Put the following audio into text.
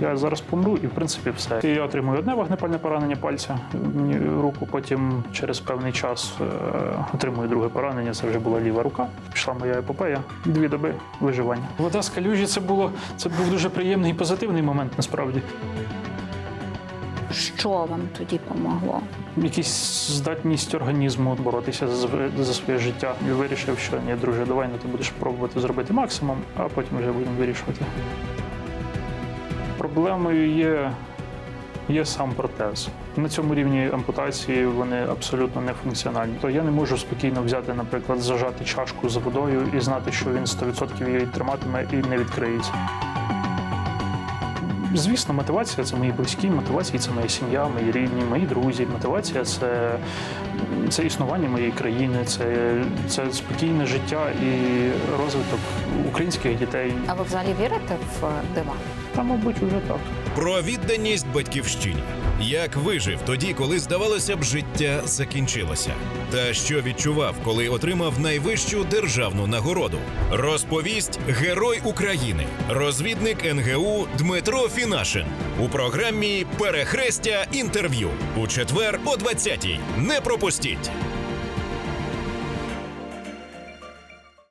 Я зараз помру, і в принципі все. І я отримую одне вогнепальне поранення пальця мені руку. Потім через певний час е, отримую друге поранення. Це вже була ліва рука. Пішла моя епопея. Дві доби виживання. Вода з калюжі це було це був дуже приємний і позитивний момент. Насправді, Що вам тоді помогло? якісь здатність організму боротися за, за своє життя. І вирішив, що ні, друже, давай ну, ти будеш пробувати зробити максимум, а потім вже будемо вирішувати. Проблемою є, є сам протез. На цьому рівні ампутації вони абсолютно не функціональні. То я не можу спокійно взяти, наприклад, зажати чашку з водою і знати, що він 100% її триматиме і не відкриється. Звісно, мотивація це мої близькі, мотивація це моя сім'я, мої рідні, мої друзі. Мотивація це, це існування моєї країни, це, це спокійне життя і розвиток українських дітей. А ви взагалі вірите в дива? Та, мабуть, вже так. Про відданість батьківщині. Як вижив тоді, коли здавалося б, життя закінчилося, та що відчував, коли отримав найвищу державну нагороду. Розповість Герой України, розвідник НГУ Дмитро Фінашин у програмі Перехрестя інтерв'ю у четвер о 20-й. Не пропустіть.